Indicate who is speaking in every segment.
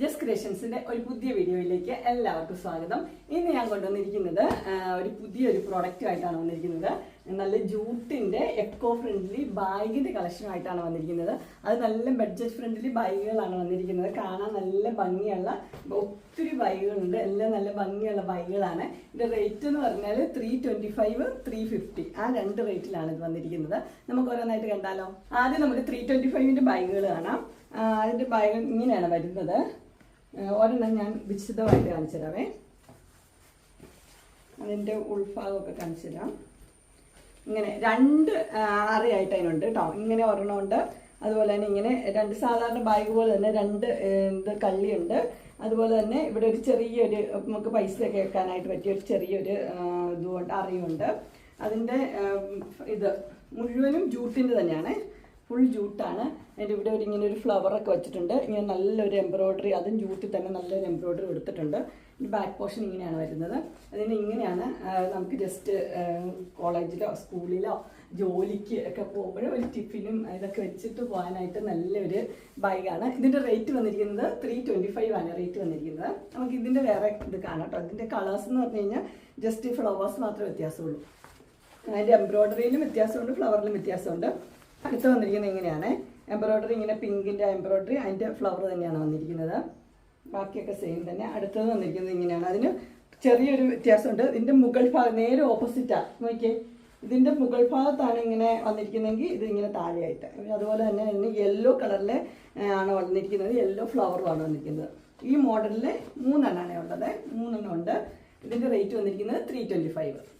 Speaker 1: Just ക്രിയേഷൻസിന്റെ ഒരു പുതിയ വീഡിയോയിലേക്ക് എല്ലാവർക്കും സ്വാഗതം. ഇന്ന് ഞാൻ കൊണ്ടുവന്നിരിക്കുന്നത് ഒരു പുതിയൊരു പ്രൊഡക്റ്റുമായിട്ടാണ് വന്നിരിക്കുന്നത്. നല്ല ജൂട്ടിന്റെ എക്കോ ഫ്രണ്ട്ലി ബാഗിന്റെ കളക്ഷനുമായിട്ടാണ് വന്നിരിക്കുന്നത്. അത് നല്ല ബഡ്ജറ്റ് ഫ്രണ്ട്ലി ബാഗുകളാണ് വന്നിരിക്കുന്നത്. കാണാൻ നല്ല ഭംഗിയുള്ള ഒത്തിരി ബാഗുകളുണ്ട് എല്ലാം നല്ല ഭംഗിയുള്ള ബാഗുകളാണ് ഇതിന്റെ റേറ്റ് എന്ന് പറഞ്ഞാൽ three twenty five three fifty ആ രണ്ട് റേറ്റിലാണ് ഇത് വന്നിരിക്കുന്നത്. നമുക്ക് ഓരോന്നായിട്ട് കണ്ടാലോ? ആദ്യം നമുക്ക് ത്രീ ട്വന്റി ഫൈവിന്റെ ബാഗുകൾ കാണാം അതിന്റെ ബാഗ് ഇങ്ങനെയാണ് വരുന്നത്. ഒരെണ്ണം ഞാൻ വിശദമായിട്ട് കാണിച്ചു തരാവേ. അതിന്റെ ഉൾഭാഗമൊക്കെ കാണിച്ചു തരാം. ഇങ്ങനെ രണ്ട് ആറിയായിട്ട് അതിനുണ്ട് കേട്ടോ. ഇങ്ങനെ ഒരെണ്ണമുണ്ട് അതുപോലെ തന്നെ ഇങ്ങനെ രണ്ട് സാധാരണ ബാഗ് പോലെ തന്നെ രണ്ട് എന്ത് കള്ളിയുണ്ട്. അതുപോലെ തന്നെ ഇവിടെ ഒരു ചെറിയൊരു നമുക്ക് പൈസയൊക്കെ വെക്കാനായിട്ട് പറ്റിയ ഒരു ചെറിയൊരു ഇതുകൊണ്ട് അറിയുണ്ട്. അതിന്റെ ഇത് മുഴുവനും ജൂട്ടിന്റെ തന്നെയാണ്. ഫുൾ ജൂട്ടാണ് അതിന്റെ ഇവിടെ ഒരു ഇങ്ങനെ ഒരു ഫ്ലവറൊക്കെ വെച്ചിട്ടുണ്ട്. ഇങ്ങനെ നല്ലൊരു എംബ്രോയ്ഡറി അതും ജൂട്ടിൽ തന്നെ നല്ലൊരു എംബ്രോയ്ഡറി എടുത്തിട്ടുണ്ട്. ബാക്ക് പോർഷൻ ഇങ്ങനെയാണ് വരുന്നത്. അതിന് ഇങ്ങനെയാണ് നമുക്ക് ജസ്റ്റ് കോളേജിലോ സ്കൂളിലോ ജോലിക്ക് ഒക്കെ പോകുമ്പോഴും ഒരു ടിഫിനും ഇതൊക്കെ വെച്ചിട്ട് പോകാനായിട്ട് നല്ലൊരു ബാഗാണ് ഇതിന്റെ റേറ്റ് വന്നിരിക്കുന്നത് ത്രീ ട്വന്റി ഫൈവ് ആണ് റേറ്റ് വന്നിരിക്കുന്നത്. നമുക്ക് ഇതിന്റെ വേറെ ഇത് കാണാം കേട്ടോ. ഇതിന്റെ കളേഴ്സ് എന്ന് പറഞ്ഞു കഴിഞ്ഞാൽ ജസ്റ്റ് ഫ്ലവേഴ്സ് മാത്രമേ വ്യത്യാസമുള്ളൂ. അതിന്റെ എംബ്രോയ്ഡറിയിലും വ്യത്യാസമുണ്ട് ഫ്ലവറിലും വ്യത്യാസമുണ്ട്. അടുത്ത് വന്നിരിക്കുന്നത് ഇങ്ങനെയാണ്. എംബ്രോയിഡറി ഇങ്ങനെ പിങ്കിന്റെ എംബ്രോയിഡറി അതിന്റെ ഫ്ലവർ തന്നെയാണ് വന്നിരിക്കുന്നത്. ബാക്കിയൊക്കെ സെയിം തന്നെ. അടുത്തത് വന്നിരിക്കുന്നത് ഇങ്ങനെയാണ്. അതിന് ചെറിയൊരു വ്യത്യാസമുണ്ട്. ഇതിന്റെ മുകൾ ഭാഗം നേരെ ഓപ്പോസിറ്റാണ് നോക്കിയേ. ഇതിന്റെ മുകൾ ഭാഗത്താണ് ഇങ്ങനെ വന്നിരിക്കുന്നതെങ്കിൽ ഇത് ഇങ്ങനെ താഴെയായിട്ട്. അതുപോലെ തന്നെ ഇതിന് യെല്ലോ കളറിൽ ആണ് വന്നിരിക്കുന്നത്. യെല്ലോ ഫ്ലവറുമാണ് വന്നിരിക്കുന്നത്. ഈ മോഡലിൽ മൂന്നെണ്ണമാണ് ഉള്ളത്. മൂന്നെണ്ണം ഉണ്ട്. ഇതിന്റെ റേറ്റ് വന്നിരിക്കുന്നത് ത്രീ ട്വന്റി ഫൈവ്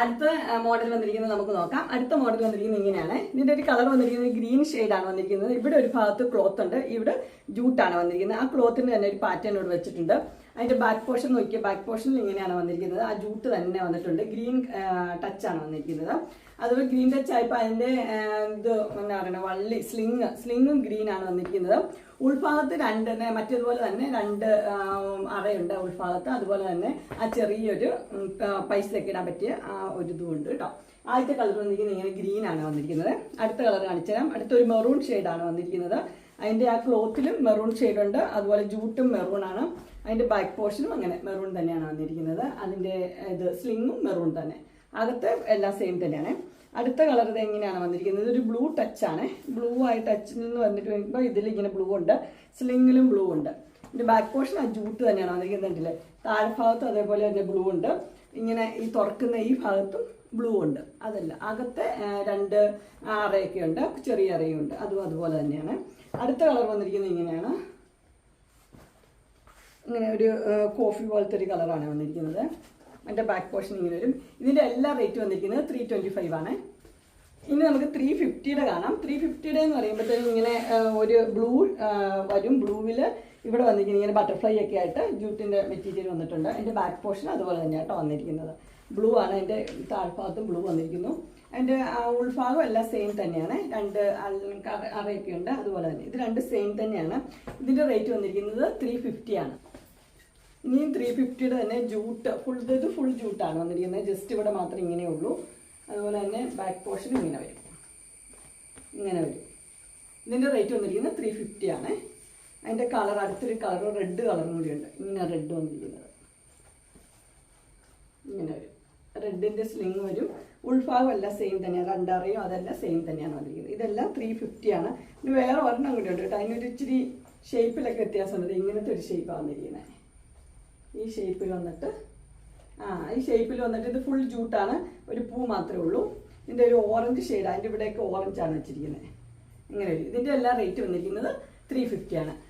Speaker 1: അടുത്ത മോഡൽ വന്നിരിക്കുന്നത് നമുക്ക് നോക്കാം. അടുത്ത മോഡൽ വന്നിരിക്കുന്നത് ഇങ്ങനെയാണ്. ഇതിന്റെ ഒരു കളർ വന്നിരിക്കുന്നത് ഗ്രീൻ ആണ് വന്നിരിക്കുന്നത്. ഇവിടെ ഒരു ഭാഗത്ത് ക്ലോത്ത് ഉണ്ട്. ഇവിടെ ജൂട്ടാണ് വന്നിരിക്കുന്നത്. ആ ക്ലോത്തിന് തന്നെ ഒരു പാറ്റേൺ ഇവിടെ വെച്ചിട്ടുണ്ട്. അതിന്റെ ബാക്ക് പോർഷൻ നോക്കിയാൽ ബാക്ക് പോർഷനിൽ ഇങ്ങനെയാണ് വന്നിരിക്കുന്നത്. ആ ജൂട്ട് തന്നെ വന്നിട്ടുണ്ട്. ഗ്രീൻ ടച്ച് ആണ് വന്നിരിക്കുന്നത്. അതുപോലെ ഗ്രീൻ ടച്ച് ആയപ്പോൾ അതിന്റെ ഇത് എന്താ പറയുക വള്ളി സ്ലിങ് സ്ലിങ്ങും ഗ്രീൻ ആണ് വന്നിരിക്കുന്നത്. ഉൾഭാഗത്ത് രണ്ട് മറ്റേതുപോലെ തന്നെ രണ്ട് അറയുണ്ട് ഉൾഭാഗത്ത്. അതുപോലെ തന്നെ ആ ചെറിയൊരു പൈസയൊക്കെ ഇടാൻ പറ്റിയ ആ ഒരു ഇതുമുണ്ട് കേട്ടോ ആദ്യത്തെ കളർ വന്നിരിക്കുന്നത് ഇങ്ങനെ ഗ്രീൻ ആണ് വന്നിരിക്കുന്നത്. അടുത്ത കളർ കാണിച്ചു തരാം അടുത്തൊരു മെറൂൺ ആണ് വന്നിരിക്കുന്നത്. അതിന്റെ ആ ക്ലോത്തിലും മെറൂൺ ഉണ്ട്. അതുപോലെ ജൂട്ടും മെറൂൺ ആണ്. അതിന്റെ ബാക്ക് പോർഷനും അങ്ങനെ മെറൂൺ തന്നെയാണ് വന്നിരിക്കുന്നത്. അതിന്റെ ഇത് സ്ലിങ്ങും മെറൂൺ തന്നെ. അകത്ത് എല്ലാം സെയിം തന്നെയാണ്. അടുത്ത കളർ ഇത് എങ്ങനെയാണ് വന്നിരിക്കുന്നത്? ഇതൊരു ബ്ലൂ ടച്ച് ആണ്. ബ്ലൂ ആയി ടച്ചിൽ നിന്ന് വന്നിട്ട് വരുമ്പോൾ ഇതിൽ ഇങ്ങനെ ബ്ലൂ ഉണ്ട്. സ്ലിങ്ങിലും ബ്ലൂ ഉണ്ട്. ഇതിന്റെ ബാക്ക് പോർഷൻ ആ ജൂട്ട് തന്നെയാണ് വന്നിരിക്കുന്നത് കണ്ടില്ലേ താഴ്ഭാഗത്തും അതേപോലെ തന്നെ ബ്ലൂ ഉണ്ട്. ഇങ്ങനെ ഈ തുറക്കുന്ന ഈ ഭാഗത്തും ബ്ലൂ ഉണ്ട്. അതല്ല. അകത്തെ രണ്ട് അറയൊക്കെ ഉണ്ട്. ചെറിയ അറയും ഉണ്ട്. അതും അതുപോലെ തന്നെയാണ്. അടുത്ത കളർ വന്നിരിക്കുന്നത് ഇങ്ങനെയാണ്. ഇങ്ങനെ ഒരു കോഫി പോലത്തെ ഒരു കളറാണ് വന്നിരിക്കുന്നത്. അതിന്റെ ബാക്ക് പോർഷൻ ഇങ്ങനെ വരും. ഇതിന്റെ എല്ലാ റേറ്റ് വന്നിരിക്കുന്നത് ത്രീ ട്വന്റി ഫൈവ് ആണ്. ഇനി നമുക്ക് ത്രീ ഫിഫ്റ്റിയുടെ കാണാം. ത്രീ ഫിഫ്റ്റിയുടെ എന്ന് പറയുമ്പോഴത്തേക്കും ഇങ്ങനെ ഒരു ബ്ലൂ വരും. ബ്ലൂവിൽ ഇവിടെ വന്നിരിക്കുന്നത് ഇങ്ങനെ ബട്ടർഫ്ലൈ ഒക്കെ ആയിട്ട് ജൂട്ടിന്റെ മെറ്റീരിയൽ വന്നിട്ടുണ്ട്. അതിന്റെ ബാക്ക് പോർഷൻ അതുപോലെ തന്നെയാട്ടോ വന്നിരിക്കുന്നത്. ബ്ലൂ ആണ്. അതിന്റെ താഴ്ഭാഗത്തും ബ്ലൂ വന്നിരിക്കുന്നു. അതിന്റെ ഉൾഭാഗം എല്ലാം സെയിം തന്നെയാണ്. രണ്ട് അറയൊക്കെ ഉണ്ട്. അതുപോലെ തന്നെ. ഇത് രണ്ട് സെയിം തന്നെയാണ്. ഇതിന്റെ റേറ്റ് വന്നിരിക്കുന്നത് ത്രീ ഫിഫ്റ്റി ആണ്. ഇനിയും ത്രീ ഫിഫ്റ്റിയുടെ തന്നെ ജൂട്ട് ഫുൾ ഇത് ഫുൾ ജൂട്ടാണ് വന്നിരിക്കുന്നത്. ജസ്റ്റ് ഇവിടെ മാത്രം ഇങ്ങനെ ഉള്ളൂ. അതുപോലെ തന്നെ ബാക്ക് പോർഷൻ ഇങ്ങനെ വരും. ഇങ്ങനെ വരും. ഇതിന്റെ റേറ്റ് വന്നിരിക്കുന്നത് ത്രീ ഫിഫ്റ്റി ആണ്. അതിന്റെ കളർ അടുത്തൊരു കളർ റെഡ് കളറും കൂടി ഉണ്ട് ഇങ്ങനെ റെഡ് വന്നിരിക്കുന്നത്. ഇങ്ങനെ വരും. റെഡിന്റെ സ്ലിങ് വരും. ഉൾഭാഗം എല്ലാം സെയിം തന്നെയാണ്. രണ്ടറിയും അതെല്ലാം സെയിം തന്നെയാണ് വന്നിരിക്കുന്നത്. ഇതെല്ലാം ത്രീ ഫിഫ്റ്റിയാണ് ഇനി വേറെ ഒരെണ്ണം കൂടി ഉണ്ട് കേട്ടോ. അതിനൊരു ഇച്ചിരി ഷേപ്പിലൊക്കെ വ്യത്യാസമുണ്ട്. ഇങ്ങനത്തെ ഒരു ഷേപ്പാണ് വന്നിരിക്കുന്നത്. ഈ ഷേപ്പിൽ വന്നിട്ട് ആ ഈ ഷേപ്പിൽ വന്നിട്ട് ഇത് ഫുൾ ജൂട്ടാണ് ഒരു പൂ മാത്രമേ ഉള്ളൂ. ഇതിന്റെ ഒരു ഓറഞ്ച് ഷെയ്ഡ് അതിന്റെ ഇവിടെയൊക്കെ ഓറഞ്ചാണ് വെച്ചിരിക്കുന്നത്. ഇങ്ങനെ ഇതിന്റെ എല്ലാ റേറ്റ് വന്നിരിക്കുന്നത് ത്രീ ഫിഫ്റ്റി ആണ്.